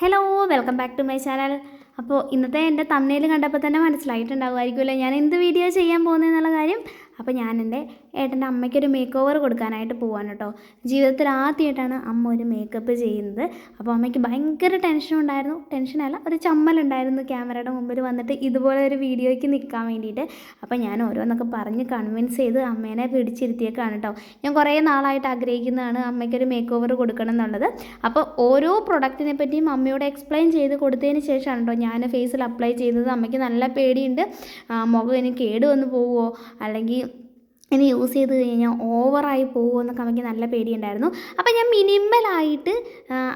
Hello welcome back to my channel അപ്പോൾ ഇന്നത്തെ എന്റെ തമ്മനയിൽ കണ്ടപ്പോൾ തന്നെ മനസ്സിലായിട്ടുണ്ടാകുമായിരിക്കുമല്ലോ? ഞാൻ എന്ത് വീഡിയോ ചെയ്യാൻ പോകുന്നതെന്നുള്ള കാര്യം അപ്പോൾ ഞാൻ എന്റെ ഏട്ടന്റെ അമ്മയ്ക്കൊരു മേക്ക് ഓവർ കൊടുക്കാനായിട്ട് പോവാൻ കേട്ടോ. ജീവിതത്തിൽ ആദ്യമായിട്ടാണ് അമ്മ ഒരു മേക്കപ്പ് ചെയ്യുന്നത്. അപ്പോൾ അമ്മയ്ക്ക് ഭയങ്കര ടെൻഷൻ ഉണ്ടായിരുന്നു. ടെൻഷനല്ല ഒരു ചമ്മലുണ്ടായിരുന്നു ക്യാമറയുടെ മുമ്പിൽ വന്നിട്ട് ഇതുപോലെ ഒരു വീഡിയോയ്ക്ക് നിൽക്കാൻ വേണ്ടിയിട്ട്. അപ്പോൾ ഞാൻ ഓരോന്നൊക്കെ പറഞ്ഞ് കൺവിൻസ് ചെയ്ത് അമ്മേനെ പിടിച്ചിരുത്തിയേക്കാണ് കേട്ടോ. ഞാൻ കുറേ നാളായിട്ട് ആഗ്രഹിക്കുന്നതാണ് അമ്മയ്ക്കൊരു മേക്ക് ഓവർ കൊടുക്കണം എന്നുള്ളത്. അപ്പോൾ ഓരോ പ്രൊഡക്റ്റിനെ പറ്റിയും അമ്മയോട് എക്സ്പ്ലെയിൻ ചെയ്ത് കൊടുത്തതിന് ശേഷമാണ് കേട്ടോ ഞാൻ ഫേസിൽ അപ്ലൈ ചെയ്തത്. അമ്മയ്ക്ക് നല്ല പേടിയുണ്ട്. മുഖം ഇനി കേട് വന്ന് പോവുമോ? അല്ലെങ്കിൽ ഇനി യൂസ് ചെയ്ത് കഴിഞ്ഞാൽ ഓവറായി പോകുമോ എന്നൊക്കെ അമ്മയ്ക്ക് നല്ല പേടിയുണ്ടായിരുന്നു. അപ്പോൾ ഞാൻ മിനിമലായിട്ട്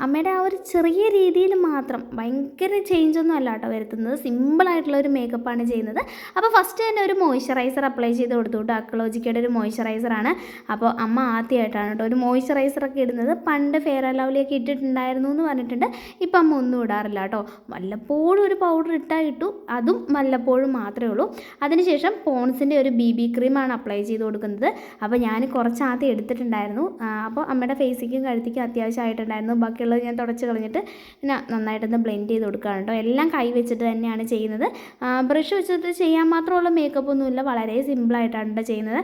അമ്മയുടെ ആ ഒരു ചെറിയ രീതിയിൽ മാത്രം ഭയങ്കര ചേഞ്ച് ഒന്നും അല്ല കേട്ടോ വരുത്തുന്നത്. സിമ്പിളായിട്ടുള്ള ഒരു മേക്കപ്പാണ് ചെയ്യുന്നത്. അപ്പോൾ ഫസ്റ്റ് തന്നെ ഒരു മോയ്സ്ചറൈസർ അപ്ലൈ ചെയ്ത് കൊടുത്തു കേട്ടോ. അക്ലോജിക്കയുടെ ഒരു മോയ്സ്ചറൈസറാണ് അപ്പോൾ അമ്മ ആദ്യമായിട്ടാണ് കേട്ടോ ഒരു മോയ്സ്ചറൈസറൊക്കെ ഇടുന്നത്. പണ്ട് ഫെയർ ലവ്ലിയൊക്കെ ഇട്ടിട്ടുണ്ടായിരുന്നു എന്ന് പറഞ്ഞിട്ടുണ്ട്. ഇപ്പം അമ്മ ഒന്നും ഇടാറില്ല കേട്ടോ. വല്ലപ്പോഴും ഒരു പൗഡർ ഇട്ടാൽ ഇട്ടു അതും വല്ലപ്പോഴും മാത്രമേ ഉള്ളൂ. അതിനുശേഷം പോൺസിന്റെ ഒരു ബി ബി ക്രീമാണ് അപ്ലൈ ചെയ്ത് കൊടുക്കുന്നത്. അപ്പോൾ ഞാൻ കുറച്ച് ആദ്യം എടുത്തിട്ടുണ്ടായിരുന്നു. അപ്പോൾ അമ്മയുടെ ഫേസിക്കും കഴുത്തിക്കും അത്യാവശ്യമായിട്ടുണ്ടായിരുന്നു. ബാക്കിയുള്ളത് ഞാൻ തുടച്ച് കളഞ്ഞിട്ട് പിന്നെ നന്നായിട്ടൊന്ന് ബ്ലെൻഡ് ചെയ്ത് കൊടുക്കുകയാണ് കേട്ടോ. എല്ലാം കൈ വെച്ചിട്ട് തന്നെയാണ് ചെയ്യുന്നത്. ബ്രഷ് വെച്ചിട്ട് ചെയ്യാൻ മാത്രമുള്ള മേക്കപ്പ് ഒന്നുമില്ല. വളരെ സിമ്പിളായിട്ടാണ് ചെയ്യുന്നത്.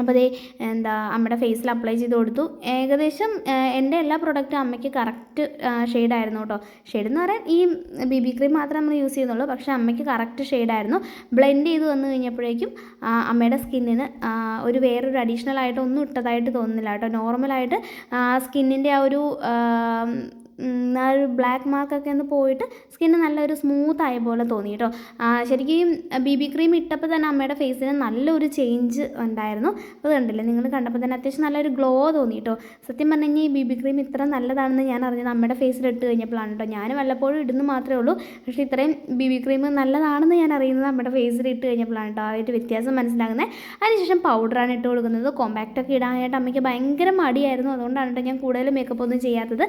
അപ്പോൾ അതേ എന്താ അമ്മയുടെ ഫേസിൽ അപ്ലൈ ചെയ്ത് കൊടുത്തു. ഏകദേശം എന്റെ എല്ലാ പ്രൊഡക്റ്റും അമ്മയ്ക്ക് കറക്റ്റ് ഷെയ്ഡായിരുന്നു കേട്ടോ. ഷെയ്ഡ് എന്ന് പറയാൻ ഈ ബി ബി ക്രീം മാത്രമേ നമ്മൾ യൂസ് ചെയ്യുന്നുള്ളൂ. പക്ഷേ അമ്മയ്ക്ക് കറക്റ്റ് ഷെയ്ഡായിരുന്നു ബ്ലെൻഡ് ചെയ്ത് വന്നു കഴിഞ്ഞപ്പോഴേക്കും അമ്മയുടെ സ്കിന്നിന് ഒരു വേറൊരു അഡീഷണൽ ആയിട്ട് ഒന്നും ഇട്ടതായിട്ട് തോന്നുന്നില്ല കേട്ടോ. നോർമലായിട്ട് സ്കിന്നിന്റെ ആ ഒരു ആ, ഒരു ബ്ലാക്ക് മാർക്കൊക്കെ ഒന്ന് പോയിട്ട് സ്കിന്ന് നല്ലൊരു സ്മൂത്ത് ആയ പോലെ തോന്നി കേട്ടോ. ശരിക്കും ബി ബി ക്രീം ഇട്ടപ്പോൾ തന്നെ അമ്മയുടെ ഫേസിന് നല്ലൊരു ചേഞ്ച് ഉണ്ടായിരുന്നു. അത് കണ്ടില്ലേ? നിങ്ങൾ കണ്ടപ്പോൾ തന്നെ അത്യാവശ്യം നല്ലൊരു ഗ്ലോ തോന്നി കേട്ടോ. സത്യം പറഞ്ഞു ഈ ബി ബി ക്രീം ഇത്ര നല്ലതാണെന്ന് ഞാൻ അറിഞ്ഞത് അമ്മയുടെ ഫേസിൽ ഇട്ട് കഴിഞ്ഞപ്പോഴാണ് കേട്ടോ. ഞാൻ വല്ലപ്പോഴും ഇടുന്ന മാത്രമേ ഉള്ളൂ. പക്ഷേ ഇത്രയും ബി ബി ക്രീം നല്ലതാണെന്ന് ഞാൻ അറിയുന്നത് നമ്മുടെ ഫേസിൽ ഇട്ട് കഴിഞ്ഞപ്പോഴാണ് കേട്ടോ. ആ ഒരു വ്യത്യാസം മനസ്സിലാകുന്നത് അതിനുശേഷം പൗഡറാണ് ഇട്ട് കൊടുക്കുന്നത്. കോമ്പാക്റ്റ് ഒക്കെ ഇടാനായിട്ട് അമ്മയ്ക്ക് ഭയങ്കര മടിയായിരുന്നു. അതുകൊണ്ടാണ് കേട്ടോ ഞാൻ കൂടുതൽ മേക്കപ്പ് ഒന്നും ചെയ്യാത്തത്.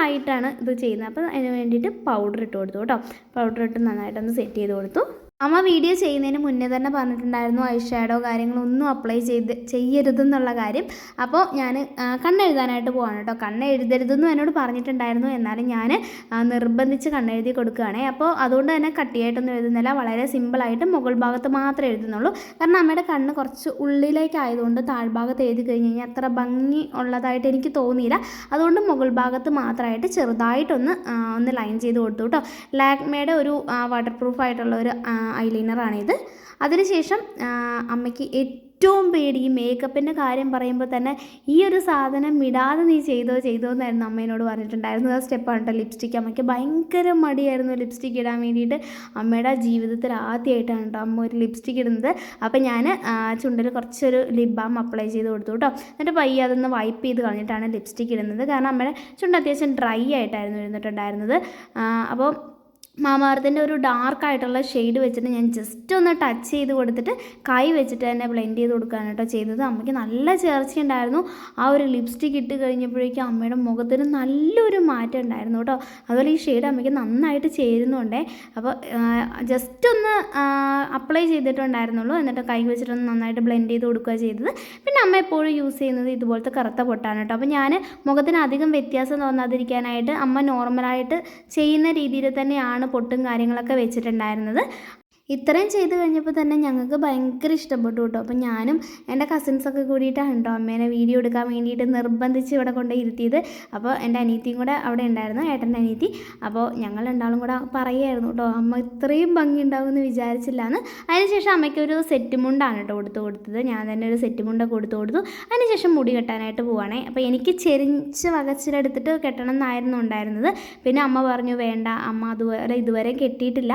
സിമ്പിളായിട്ടാണ് ഇത് ചെയ്യുന്നത്. അപ്പോൾ അതിന് വേണ്ടിയിട്ട് പൗഡർ ഇട്ട് കൊടുത്തു കേട്ടോ. പൗഡർ ഇട്ട് നന്നായിട്ടൊന്ന് സെറ്റ് ചെയ്ത് കൊടുത്തു. അമ്മ വീഡിയോ ചെയ്യുന്നതിന് മുന്നേ തന്നെ പറഞ്ഞിട്ടുണ്ടായിരുന്നു ഐ ഷാഡോ കാര്യങ്ങളൊന്നും അപ്ലൈ ചെയ്ത് ചെയ്യരുതെന്നുള്ള കാര്യം. അപ്പോൾ ഞാൻ കണ്ണെഴുതാനായിട്ട് പോവാണ് കേട്ടോ. കണ്ണെഴുതരുതെന്നും എന്നോട് പറഞ്ഞിട്ടുണ്ടായിരുന്നു. എന്നാലും ഞാൻ നിർബന്ധിച്ച് കണ്ണെഴുതി കൊടുക്കുകയാണേ. അപ്പോൾ അതുകൊണ്ട് തന്നെ കട്ടിയായിട്ടൊന്നും എഴുതുന്നില്ല. വളരെ സിമ്പിളായിട്ട് മുകൾ ഭാഗത്ത് മാത്രമേ എഴുതുന്നുള്ളൂ. കാരണം അമ്മയുടെ കണ്ണ് കുറച്ച് ഉള്ളിലേക്കായതുകൊണ്ട് താഴ്ഭാഗത്ത് എഴുതി കഴിഞ്ഞ് കഴിഞ്ഞാൽ അത്ര ഭംഗി ഉള്ളതായിട്ട് എനിക്ക് തോന്നിയില്ല. അതുകൊണ്ട് മുകൾ ഭാഗത്ത് മാത്രമായിട്ട് ചെറുതായിട്ടൊന്ന് ഒന്ന് ലൈൻ ചെയ്ത് കൊടുത്തു കേട്ടോ. ലാക്മേയുടെ ഒരു വാട്ടർ പ്രൂഫ് ആയിട്ടുള്ള ഒരു ഐലൈനറാണിത്. അതിനുശേഷം അമ്മയ്ക്ക് ഏറ്റവും പേടി ഈ മേക്കപ്പിന്റെ കാര്യം പറയുമ്പോൾ തന്നെ ഈ ഒരു സാധനം ഇടാതെ നീ ചെയ്തോ ചെയ്തോ എന്നായിരുന്നു അമ്മേനോട് പറഞ്ഞിട്ടുണ്ടായിരുന്നു ആ സ്റ്റെപ്പാണ് കേട്ടോ ലിപ്സ്റ്റിക്ക് അമ്മയ്ക്ക് ഭയങ്കര മടിയായിരുന്നു ലിപ്സ്റ്റിക്ക് ഇടാൻ വേണ്ടിയിട്ട്. അമ്മയുടെ ജീവിതത്തിൽ ആദ്യമായിട്ടാണ് കേട്ടോ അമ്മ ഒരു ലിപ്സ്റ്റിക്ക് ഇടുന്നത്. അപ്പോൾ ഞാൻ ചുണ്ടിൽ കുറച്ചൊരു ലിപ് ബാം അപ്ലൈ ചെയ്ത് കൊടുത്തു കേട്ടോ എന്നിട്ട് പയ്യെ അതൊന്ന് വൈപ്പ് ചെയ്ത് കളഞ്ഞിട്ടാണ് ലിപ്സ്റ്റിക്ക് ഇടുന്നത്. കാരണം അമ്മയുടെ ചുണ്ട് അത്യാവശ്യം ഡ്രൈ ആയിട്ടായിരുന്നു ഇരുന്നിട്ടുണ്ടായിരുന്നത്. അപ്പോൾ മാമാർത്തിന്റെ ഒരു ഡാർക്ക് ആയിട്ടുള്ള ഷെയ്ഡ് വെച്ചിട്ട് ഞാൻ ജസ്റ്റ് ഒന്ന് ടച്ച് ചെയ്ത് കൊടുത്തിട്ട് കൈ വെച്ചിട്ട് തന്നെ ബ്ലെൻഡ് ചെയ്ത് കൊടുക്കുകയാണ് കേട്ടോ ചെയ്തത്. അമ്മയ്ക്ക് നല്ല ചേർച്ചയുണ്ടായിരുന്നു ആ ഒരു ലിപ്സ്റ്റിക് ഇട്ട് കഴിഞ്ഞപ്പോഴേക്കും അമ്മയുടെ മുഖത്തിന് നല്ലൊരു മാറ്റം ഉണ്ടായിരുന്നു കേട്ടോ. അതുപോലെ ഈ ഷെയ്ഡ് അമ്മയ്ക്ക് നന്നായിട്ട് ചേരുന്നുണ്ടേ. അപ്പോൾ ജസ്റ്റ് ഒന്ന് അപ്ലൈ ചെയ്തിട്ടുണ്ടായിരുന്നുള്ളൂ. എന്നിട്ട് കൈ വെച്ചിട്ടൊന്ന് നന്നായിട്ട് ബ്ലെൻഡ് ചെയ്ത് കൊടുക്കുക ചെയ്തത്. പിന്നെ അമ്മ എപ്പോഴും യൂസ് ചെയ്യുന്നത് ഇതുപോലത്തെ കറുത്ത പൊട്ടാണ് കേട്ടോ. അപ്പോൾ ഞാൻ മുഖത്തിന് അധികം വ്യത്യാസം തോന്നാതിരിക്കാനായിട്ട് അമ്മ നോർമലായിട്ട് ചെയ്യുന്ന രീതിയിൽ തന്നെയാണ് പൊട്ടും കാര്യങ്ങളൊക്കെ വെച്ചിട്ടുണ്ടായിരുന്നത്. ഇത്രയും ചെയ്ത് കഴിഞ്ഞപ്പോൾ തന്നെ ഞങ്ങൾക്ക് ഭയങ്കര ഇഷ്ടപ്പെട്ടു കേട്ടോ അപ്പോൾ ഞാനും എന്റെ കസിൻസൊക്കെ കൂടിയിട്ടാണ് കേട്ടോ അമ്മേനെ വീഡിയോ എടുക്കാൻ വേണ്ടിയിട്ട് നിർബന്ധിച്ച് ഇവിടെ കൊണ്ട് ഇരുത്തിയത്. അപ്പോൾ എന്റെ അനിയത്തിയും കൂടെ അവിടെ ഉണ്ടായിരുന്നു ഏട്ടന്റെ അനിയത്തി. അപ്പോൾ ഞങ്ങൾ രണ്ടാളും കൂടെ പറയുമായിരുന്നു കേട്ടോ അമ്മ ഇത്രയും ഭംഗി ഉണ്ടാവുമെന്ന് വിചാരിച്ചില്ല എന്ന് അതിനുശേഷം അമ്മയ്ക്ക് ഒരു സെറ്റ് മുണ്ടാണ് കേട്ടോ കൊടുത്തു കൊടുത്തത്. ഞാൻ തന്നെ ഒരു സെറ്റ് മുണ്ട കൊടുത്തു കൊടുത്തു. അതിനുശേഷം മുടി കെട്ടാനായിട്ട് പോവാണേ. അപ്പോൾ എനിക്ക് ചെരിഞ്ച് വകച്ചിലെടുത്തിട്ട് കെട്ടണം എന്നായിരുന്നു ഉണ്ടായിരുന്നത്. പിന്നെ അമ്മ പറഞ്ഞു വേണ്ട അമ്മ അതുവരെ ഇതുവരെ കെട്ടിയിട്ടില്ല.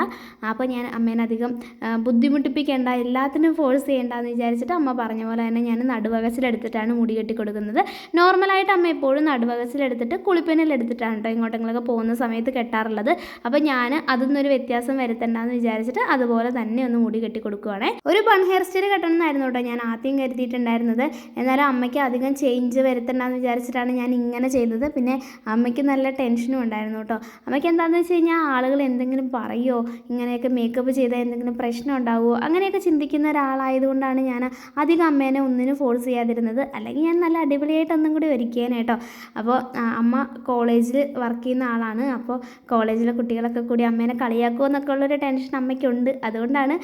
അപ്പോൾ ഞാൻ അമ്മേനെ അധികം ആ, ബുദ്ധിമുട്ടിപ്പിക്കേണ്ട എല്ലാത്തിനും ഫോഴ്സ് ചെയ്യേണ്ടെന്ന് വിചാരിച്ചിട്ട് അമ്മ പറഞ്ഞ പോലെ തന്നെ ഞാൻ നടുവകസിലെടുത്തിട്ടാണ് മുടി കെട്ടി കൊടുക്കുന്നത് നോർമലായിട്ട് അമ്മ എപ്പോഴും നടുവകസിലെടുത്തിട്ട് കുളിപ്പനിലെടുത്തിട്ടാണ് കേട്ടോ ഇങ്ങോട്ടെങ്കിലൊക്കെ പോകുന്ന സമയത്ത് കെട്ടാറുള്ളത്. അപ്പോൾ ഞാൻ അതൊന്നൊരു വ്യത്യാസം വരുത്തണ്ടെന്ന് വിചാരിച്ചിട്ട് അതുപോലെ തന്നെ ഒന്ന് മുടി കെട്ടി കൊടുക്കുവാണേ ഒരു ബൺ ഹെയർ സ്റ്റൈൽ കെട്ടണം എന്നായിരുന്നു കേട്ടോ ഞാൻ ആദ്യം കരുതിയിട്ടുണ്ടായിരുന്നത്. എന്നാലും അമ്മയ്ക്ക് അധികം ചേഞ്ച് വരുത്തണ്ടെന്ന് വിചാരിച്ചിട്ടാണ് ഞാൻ ഇങ്ങനെ ചെയ്തത്. പിന്നെ അമ്മയ്ക്ക് നല്ല ടെൻഷനും ഉണ്ടായിരുന്നു കേട്ടോ അമ്മയ്ക്ക് എന്താണെന്ന് വെച്ച് കഴിഞ്ഞാൽ ആളുകൾ എന്തെങ്കിലും പറയുമോ ഇങ്ങനെയൊക്കെ മേക്കപ്പ് ചെയ്താൽ എന്തെങ്കിലും പ്രശ്നം ഉണ്ടാവുമോ? അങ്ങനെയൊക്കെ ചിന്തിക്കുന്ന ഒരാളായതുകൊണ്ടാണ് ഞാൻ അധികം അമ്മേനെ ഒന്നിനും ഫോഴ്സ് ചെയ്യാതിരുന്നത്. അല്ലെങ്കിൽ ഞാൻ നല്ല അടിപൊളിയായിട്ട് ഒന്നും കൂടി ഒരുക്കിയേനെ കേട്ടോ. അപ്പോൾ അമ്മ കോളേജിൽ വർക്ക് ചെയ്യുന്ന ആളാണ്. അപ്പോൾ കോളേജിലെ കുട്ടികളൊക്കെ കൂടി അമ്മേനെ കളിയാക്കുമോ എന്നൊക്കെ ഉള്ളൊരു ടെൻഷൻ അമ്മയ്ക്കുണ്ട്. അതുകൊണ്ടാണ്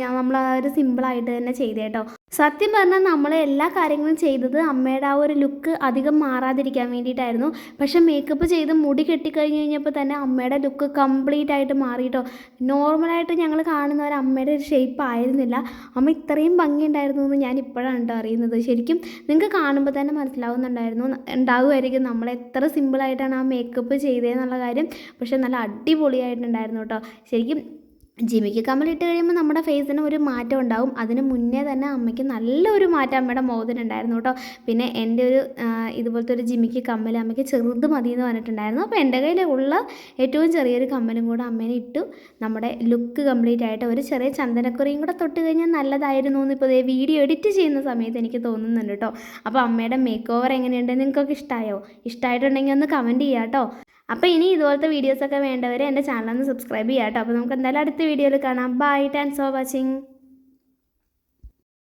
ഞാൻ നമ്മൾ ആ ഒരു സിമ്പിളായിട്ട് തന്നെ ചെയ്തേ കേട്ടോ. സത്യം പറഞ്ഞാൽ നമ്മൾ എല്ലാ കാര്യങ്ങളും ചെയ്തത് അമ്മയുടെ ആ ഒരു ലുക്ക് അധികം മാറാതിരിക്കാൻ വേണ്ടിയിട്ടായിരുന്നു. പക്ഷെ മേക്കപ്പ് ചെയ്ത് മുടി കെട്ടിക്കഴിഞ്ഞ് കഴിഞ്ഞപ്പോൾ തന്നെ അമ്മയുടെ ലുക്ക് കംപ്ലീറ്റ് ആയിട്ട് മാറിയിട്ടോ നോർമലായിട്ട് ഞങ്ങൾ കാണുന്ന ഒരു അമ്മയുടെ ഒരു ഷേപ്പ് ആയിരുന്നില്ല. അമ്മ ഇത്രയും ഭംഗിയുണ്ടായിരുന്നു എന്ന് ഞാൻ ഇപ്പോഴാണ് കേട്ടോ അറിയുന്നത്. ശരിക്കും നിങ്ങൾക്ക് കാണുമ്പോൾ തന്നെ മനസ്സിലാവുന്നുണ്ടായിരുന്നു. ഉണ്ടാകുമായിരിക്കും നമ്മൾ എത്ര സിമ്പിളായിട്ടാണ് ആ മേക്കപ്പ് ചെയ്തതെന്നുള്ള കാര്യം. പക്ഷെ നല്ല അടിപൊളിയായിട്ടുണ്ടായിരുന്നു കേട്ടോ ശരിക്കും ജിമിക്ക് കമ്മലിട്ട് കഴിയുമ്പോൾ നമ്മുടെ ഫേസിന് ഒരു മാറ്റം ഉണ്ടാവും. അതിന് മുന്നേ തന്നെ അമ്മയ്ക്ക് നല്ലൊരു മാറ്റം അമ്മയുടെ മുഖത്തിനുണ്ടായിരുന്നു കേട്ടോ. പിന്നെ എന്റെ ഒരു ഇതുപോലത്തെ ഒരു ജിമിക്ക് കമ്മൽ അമ്മയ്ക്ക് ചെറുത് മതി എന്ന് പറഞ്ഞിട്ടുണ്ടായിരുന്നു. അപ്പോൾ എന്റെ കയ്യിൽ ഉള്ള ഏറ്റവും ചെറിയൊരു കമ്മലും കൂടെ അമ്മേനെ ഇട്ടു. നമ്മുടെ ലുക്ക് കംപ്ലീറ്റ് ആയിട്ട് ഒരു ചെറിയ ചന്ദനക്കുറിയും കൂടെ തൊട്ട് കഴിഞ്ഞാൽ നല്ലതായിരുന്നു എന്ന് ഇപ്പോൾ വീഡിയോ എഡിറ്റ് ചെയ്യുന്ന സമയത്ത് എനിക്ക് തോന്നുന്നുണ്ട് കേട്ടോ. അപ്പോൾ അമ്മയുടെ മേക്ക് ഓവർ എങ്ങനെയുണ്ട്? നിങ്ങൾക്കൊക്കെ ഇഷ്ടമായോ ഇഷ്ടമായിട്ടുണ്ടെങ്കിൽ ഒന്ന് കമന്റ് ചെയ്യാം കേട്ടോ. അപ്പോൾ ഇനി ഇതുപോലത്തെ വീഡിയോസൊക്കെ വേണ്ടവർ എന്റെ ചാനലൊന്ന് സബ്സ്ക്രൈബ് ചെയ്യാം കേട്ടോ അപ്പോൾ നമുക്ക് എന്തായാലും അടുത്ത വീഡിയോയിൽ കാണാം. Bye thanks for watching